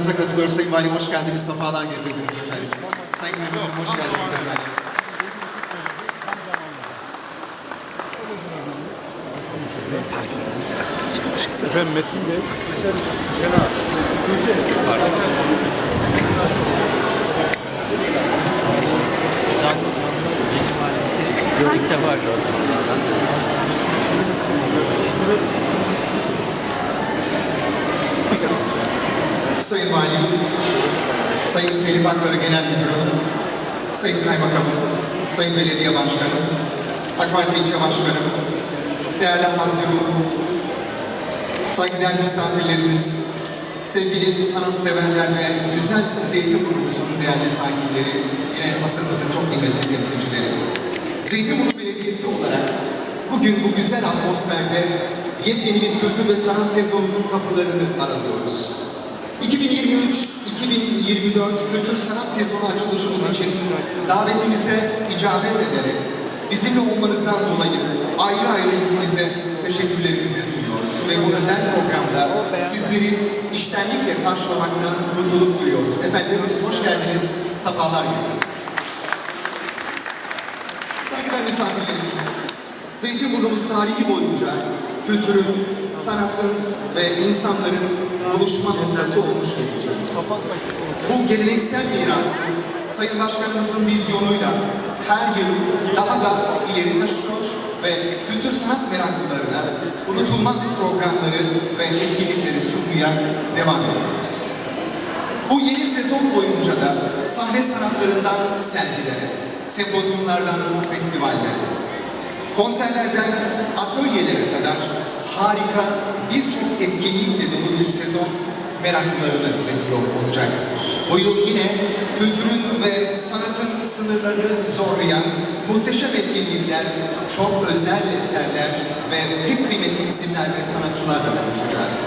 aramıza katılıyor. Sayın Valim hoş geldiniz, sefalar getirdiniz efendim. Sayın Memnunum hoş geldiniz efendim. Efendim Metin Bey. İlk defa gördüm. Sayın Valim, Sayın Telif Hakları Genel Müdürü, Sayın Kaymakamım, Sayın Belediye Başkanı, AK Parti İlçe Başkanı, değerli Hazirun, saygıdeğer misafirlerimiz, sevgili sanatseverler ve güzel Zeytinburnu'muzun değerli sahipleri, yine basınımızın çok kıymetli temsilcileri. Zeytinburnu Belediyesi olarak bugün bu güzel atmosferde yepyeni bir kültür ve sanat sezonunun kapılarını aralıyoruz. 2023-2024 kültür sanat sezonu açılışımız için davetimize icabet ederek bizimle olmanızdan dolayı ayrı ayrı hepinize teşekkürlerimizi sunuyoruz. Ve bu özel programda sizleri iştenlikle karşılamaktan mutluluk duyuyoruz. Efendim hoş geldiniz, sefalar getirdiniz. Saygıdeğer misafirlerimiz, Zeytinburnumuz tarihi boyunca kültürün, sanatın ve insanların buluşma noktası olmuş diyeceğiz. Bu geleneksel mirası Sayın Başkanımızın vizyonuyla her yıl daha da ileri taşıyor ve kültür sanat meraklılarına unutulmaz programları ve etkinlikleri sunmaya devam ediyoruz. Bu yeni sezon boyunca da sahne sanatlarından sergilere, sempozyumlardan festivallere, konserlerden atölyelere kadar harika birçok etkinlikle dolu bir sezon meraklılarını bekliyor olacak. Bu yıl yine kültürün ve sanatın sınırlarını zorlayan muhteşem etkinlikler, çok özel eserler ve pek kıymetli isimler ve sanatçılarla buluşacağız.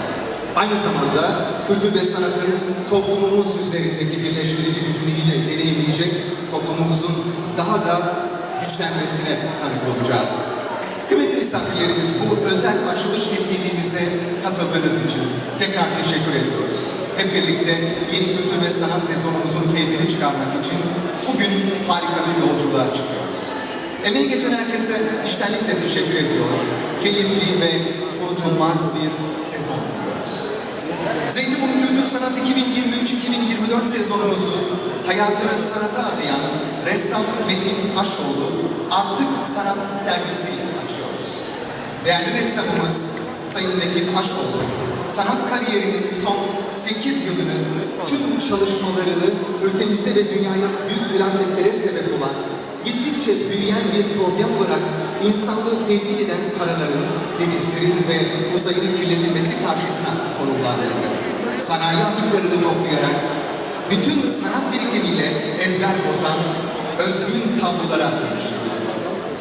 Aynı zamanda kültür ve sanatın toplumumuz üzerindeki birleştirici gücünü yine deneyimleyecek, toplumumuzun daha da güçlenmesine tanık olacağız. Kıymetli misafirlerimiz bu özel açılış etkinliğimize katıldığınız için tekrar teşekkür ediyoruz. Hep birlikte yeni kültür ve sanat sezonumuzun keyfini çıkarmak için bugün harika bir yolculuğa çıkıyoruz. Emeği geçen herkese iştenlikle teşekkür ediyor. Keyifli ve unutulmaz bir sezon diliyoruz. Zeytinburnu Kültür Sanat 2023-2024 sezonumuzu hayatını sanata adayan ressam Metin Aşoğlu artık sanat sergisiyle açıyoruz. Değerli ressamımız Sayın Metin Aşoğlu, sanat kariyerinin son 8 yılını tüm çalışmalarını ülkemizde ve dünyaya büyük felaketlere sebep olan gittikçe büyüyen bir problem olarak insanlığı tehdit eden karaların, denizlerin ve uzayın kirletilmesi karşısına konumlandırdı. Sanayi atıklarını toplayarak bütün sanat birikimiyle ezber bozan özgün tablolara dönüştürdü.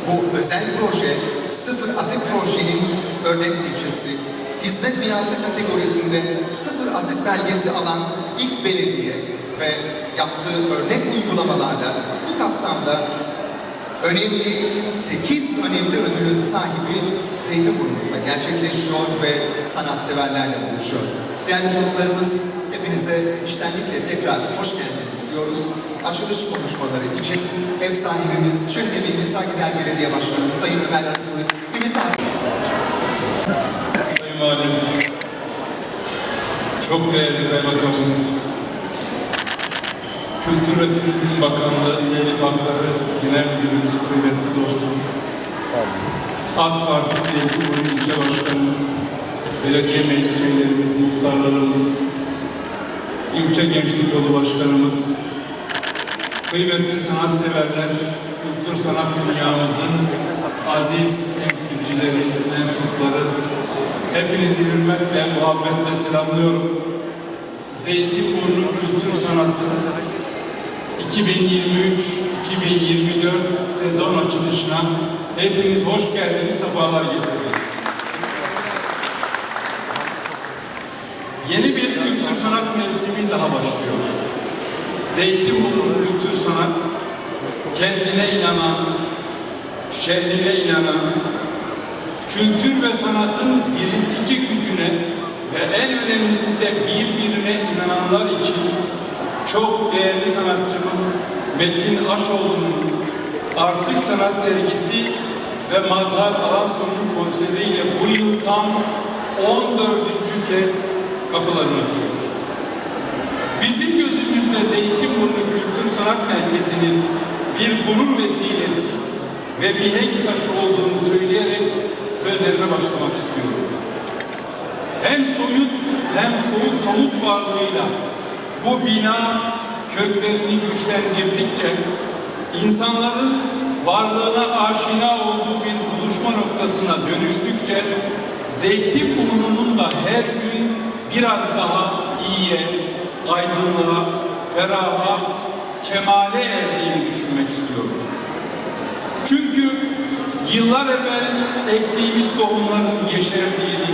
Bu özel proje, sıfır atık projenin örnek ilçesi, hizmet binası kategorisinde sıfır atık belgesi alan ilk belediye ve yaptığı örnek uygulamalarla bu kapsamda önemli 8 önemli ödülün sahibi Zeytinburnu'muzda gerçekleşiyor ve sanatseverlerle buluşuyor. Değerli konuklarımız hepinize iştenlikle tekrar hoş geldiniz diyoruz. Açılış konuşmaları için ev sahibimiz, şehremimiz, saygıdeğer belediye başkanımız Sayın Ömer Arısoy, kıymetli. Sayın Valim. Çok değerli kaymakamım. Kültür ve Turizm Bakanlığı Telif Hakları Genel Müdürümüz, kıymetli dostum. AK Parti Zeytinburnu İlçe Başkanımız, belediye meclis üyelerimiz, muhtarlarımız, ilçe gençlik yolu başkanımız, kıymetli sanatseverler, kültür sanat dünyamızın aziz temsilcileri, mensupları, hepinizi hürmetle, muhabbetle selamlıyorum. Zeytinburnu Kültür Sanatı 2023-2024 sezon açılışına hepiniz hoş geldiniz, sefalar getirdiniz. Yeni bir kültür sanat mevsimi daha başlıyor. Zeytinburnu Kültür Sanat kendine inanan, şehrine inanan, kültür ve sanatın diriltici gücüne ve en önemlisi de birbirine inananlar için çok değerli sanatçımız Metin Aşoğlu'nun Artık Sanat sergisi ve Mazhar Alanso'nun konseriyle bu yıl tam 14. kez kapılarını açıyor. Bizim gözümüzde Zeytinburnu Kültür Sanat Merkezi'nin bir gurur vesilesi ve mihenk taşı olduğunu söyleyerek sözlerime başlamak istiyorum. Hem soyut hem soğuk somut varlığıyla bu bina köklerini güçlendirdikçe insanların varlığına aşina olduğu bir buluşma noktasına dönüştükçe Zeytinburnu'nun da her gün biraz daha iyiye, aydınlığa, feraha, kemale erdiğini düşünmek istiyorum. Çünkü yıllar evvel ektiğimiz tohumların yeşerdiğini,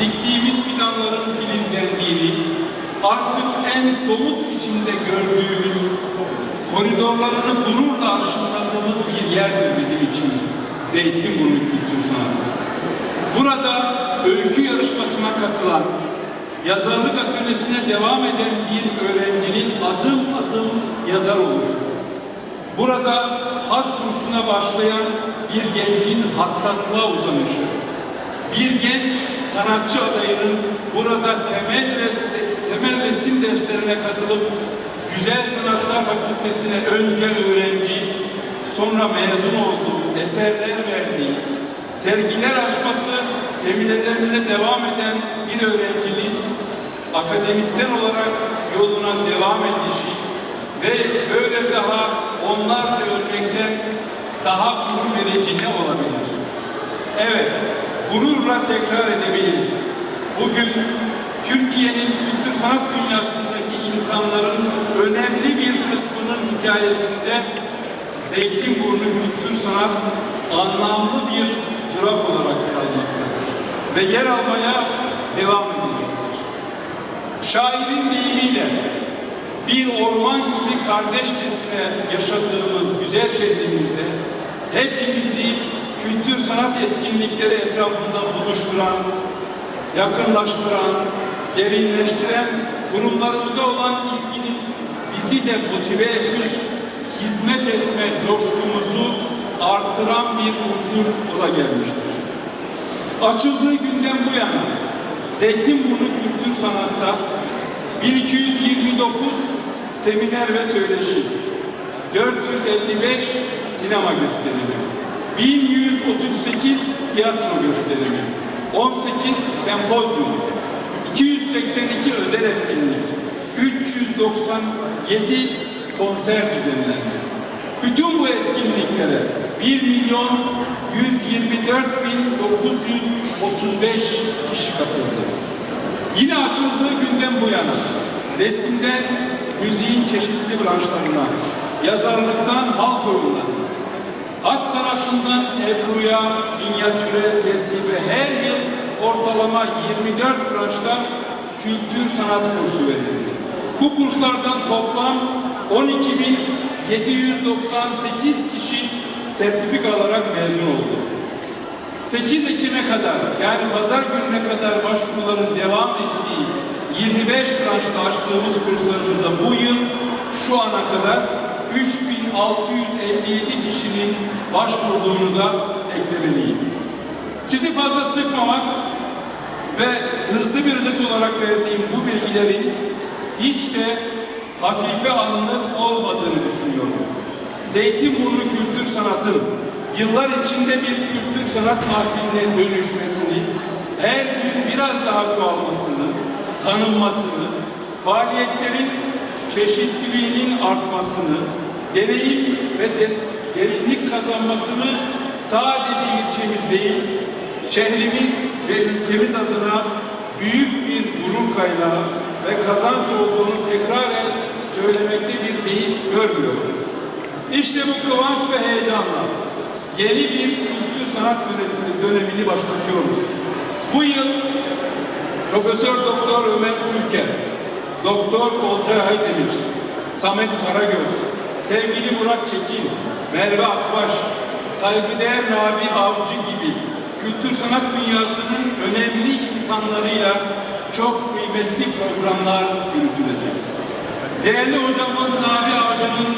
diktiğimiz fidanların filizlendiğini, artık en somut biçimde gördüğümüz, koridorlarını gururla arşınladığımız bir yerdir bizim için Zeytinburnu Kültür Sanatı. Burada öykü yarışmasına katılan, yazarlık atölyesine devam eden bir öğrencinin adım adım yazar oluşu. Burada hat kursuna başlayan bir gencin hattatlığa uzanışı. Bir genç sanatçı adayının burada temel, temel resim derslerine katılıp Güzel Sanatlar Fakültesine önce öğrenci, sonra mezun olduğu, eserler verdiği, sergiler açması, seminerlerimize devam eden bir öğrencinin akademisyen olarak yoluna devam edişi ve böyle daha onlarca örnekten daha gurur verici ne olabilir? Evet, gururla tekrar edebiliriz. Bugün Türkiye'nin kültür sanat dünyasındaki insanların önemli bir kısmının hikayesinde Zeytinburnu Kültür Sanat anlamlı bir durak olarak yer almaktadır ve yer almaya devam edecektir. Şairin deyimiyle bir orman gibi kardeşçesine yaşadığımız güzel şehrimizde hepimizi kültür sanat etkinlikleri etrafında buluşturan, yakınlaştıran, derinleştiren kurumlarımıza olan ilginiz bizi de motive etmiş, hizmet etme coşkumuzu artıran bir unsur ola gelmiştir. Açıldığı günden bu yana Zeytinburnu Kültür Sanat'ta 1229 seminer ve söyleşi, 455 sinema gösterimi, 1138 tiyatro gösterimi, 18 sempozyum, 282 özel etkinlik, 397 konser düzenlendi. Bütün bu etkinliklere 1 milyon 124 bin 935 kişi katıldı. Yine açıldığı günden bu yana resimden müziğin çeşitli branşlarına, yazarlıktan halk oyunlarına, Hat sanatından Ebru'ya, minyatüre, teslibe her yıl ortalama 24 branşta kültür sanat kursu verildi. Bu kurslardan toplam 12.798 kişi sertifika alarak mezun oldu. 8 Ekim'e kadar yani pazar gününe kadar başvuruların devam ettiği 25 branşta açtığımız kurslarımıza bu yıl şu ana kadar 3657 kişinin başvurduğunu da eklemeliyim. Sizi fazla sıkmamak ve hızlı bir özet olarak verdiğim bu bilgilerin hiç de hafife alınır olmadığını düşünüyorum. Zeytinburnu kültür sanatın yıllar içinde bir kültür sanat mahfiline dönüşmesini, her gün biraz daha çoğalmasını, tanınmasını, faaliyetlerin çeşitliliğinin artmasını, deneyim ve de, derinlik kazanmasını sadece ilçemiz değil, şehrimiz ve ülkemiz adına büyük bir gurur kaynağı ve kazanç olduğunu tekraren söylemekte bir beis görmüyorum. İşte bu kıvanç ve heyecanla yeni bir kültür sanat dönemi- dönemini başlatıyoruz. Bu yıl Profesör Doktor Ömer Türker, Doktor Olcay Aydemir, Samet Karagöz, sevgili Murat Çekin, Merve Akbaş, saygıdeğer Nabi Avcı gibi kültür sanat dünyasının önemli insanlarıyla çok kıymetli programlar yürütülecek. Değerli hocamız Nabi Avcı'nın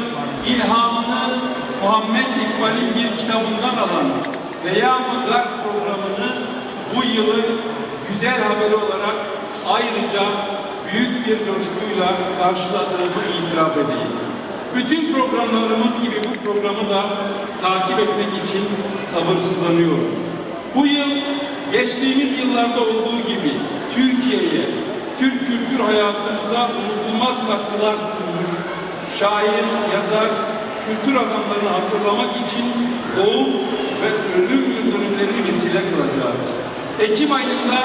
ilhamını Muhammed İkbal'in bir kitabından alan Veya Mutlak programını bu yılın güzel haberi olarak ayrıca büyük bir coşkuyla karşıladığımı itiraf edeyim. Bütün programlarımız gibi bu programı da takip etmek için sabırsızlanıyorum. Bu yıl geçtiğimiz yıllarda olduğu gibi Türkiye'ye, Türk kültür hayatımıza unutulmaz katkılar sunmuş şair, yazar, kültür adamlarını hatırlamak için doğum ve ölüm yıldönümlerini vesile kılacağız. Ekim ayında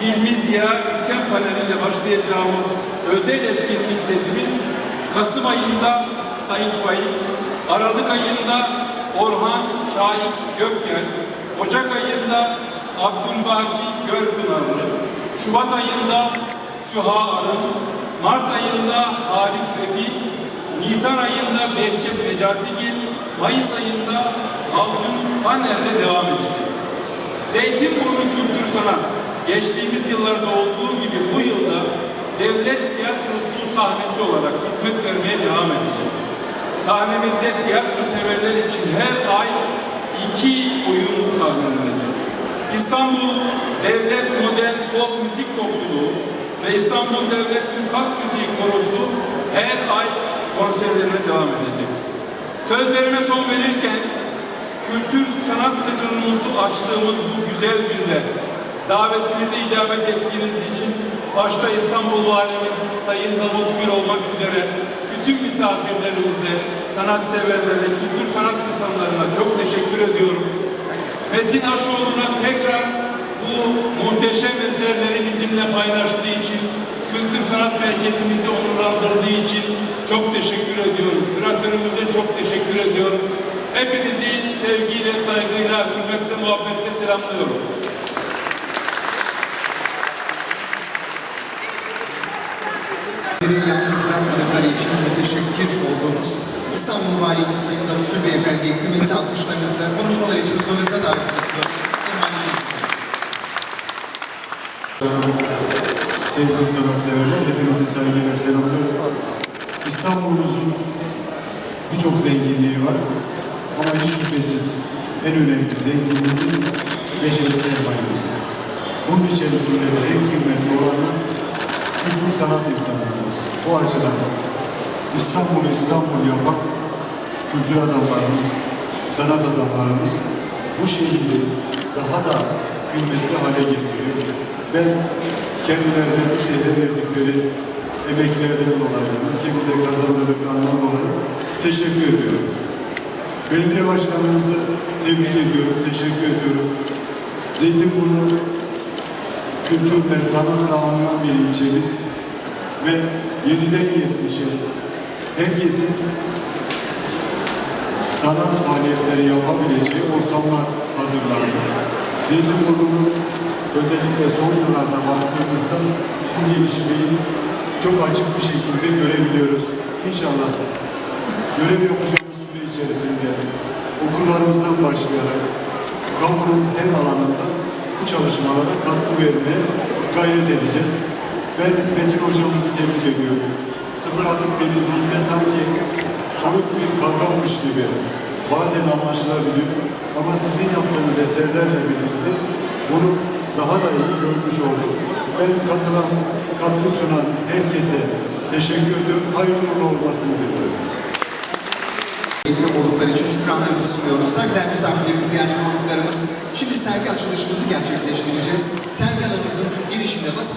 Hilmi Ziya Ülken paneliyle başlayacağımız özel etkinlik setimiz Kasım ayında Sayit Faik, Aralık ayında Orhan Şahit Gökyel, Ocak ayında Abdülbaki Görpınarlı, Şubat ayında Süha Arın, Mart ayında Halit Refik, Nisan ayında Behçet Necatigil, Mayıs ayında Haldun Taner'le devam edecek. Zeytinburnu Kültür Sanat, geçtiğimiz yıllarda olduğu gibi bu yılda devlet tiyatrosu sahnesi olarak hizmet vermeye devam edecek. Sahnemizde tiyatro severler için her ay iki oyun sahnelenecek. İstanbul Devlet Modern Folk Müzik Topluluğu ve İstanbul Devlet Türk Halk Müziği Korosu her ay konserlerine devam edecek. Sözlerime son verirken kültür sanat sezonumuzu açtığımız bu güzel günde davetimize icabet ettiğiniz için başta İstanbul Valimiz Sayın Davut Gül olmak üzere bütün misafirlerimize, sanatseverlere, kültür sanat insanlarına çok teşekkür ediyorum. Metin Aşoğlu'na tekrar bu muhteşem eserleri bizimle paylaştığı için, Kültür Sanat Merkezimizi onurlandırdığı için çok teşekkür ediyorum. Küratörümüze çok teşekkür ediyorum. Hepinizi sevgiyle, saygıyla, hürmetle, muhabbetle selamlıyorum. Beni yalnız bırakmadıkları için müteşekkir olduğumuz İstanbul Valimiz Sayın Davut Gül Beyefendi'yi kıymetli alkışlarınızla konuşmalar için huzurunuza davet ediyorum. Sevgili sanatseverler, hepinizi saygıyla selamlıyorum. İstanbul'umuzun birçok zenginliği var. Ama hiç şüphesiz en önemli zenginliğimiz beşeri sermayemiz. Bunun içerisinde de en kıymetli olanlar kültür sanat insanlarımız. Bu açıdan İstanbul'u İstanbul yapan kültür adamlarımız, sanat adamlarımız bu şehri daha da kıymetli hale getiriyor. Ben kendilerine bu şehre verdikleri emeklerden dolayı, ülkemize kazandırdıklarından dolayı teşekkür ediyorum. Belediye başkanımızı tebrik ediyorum, teşekkür ediyorum. Zeytinburnu kültür ve sanatla anılan bir ilçemiz ve 7'den 70'e herkesin sanat faaliyetleri yapabileceği ortamlar hazırlandı. Zeytinburnu'nun özellikle son yıllarda baktığımızda bu gelişmeyi çok açık bir şekilde görebiliyoruz. İnşallah görev yapacağımız süre içerisinde okullarımızdan başlayarak kamunun her alanında bu çalışmalara katkı vermeye gayret edeceğiz. Ben Metin hocamızı tebrik ediyorum. Sıfır atık denildiğinde sanki soyut bir kavrammış gibi bazen anlaşılabiliyor. Ama sizin yaptığınız eserlerle birlikte bunu daha da iyi görmüş olduk. Ben katılan, katkı sunan herkese teşekkür ediyorum. Hayırlı olmasını diliyorum. Ekmek oldukları için şükranlarımızı sunuyoruz. Saygıdeğer misafirlerimiz, değerli konuklarımız. Şimdi sergi açılışımızı gerçekleştireceğiz. Sergi alanımızın girişinde basın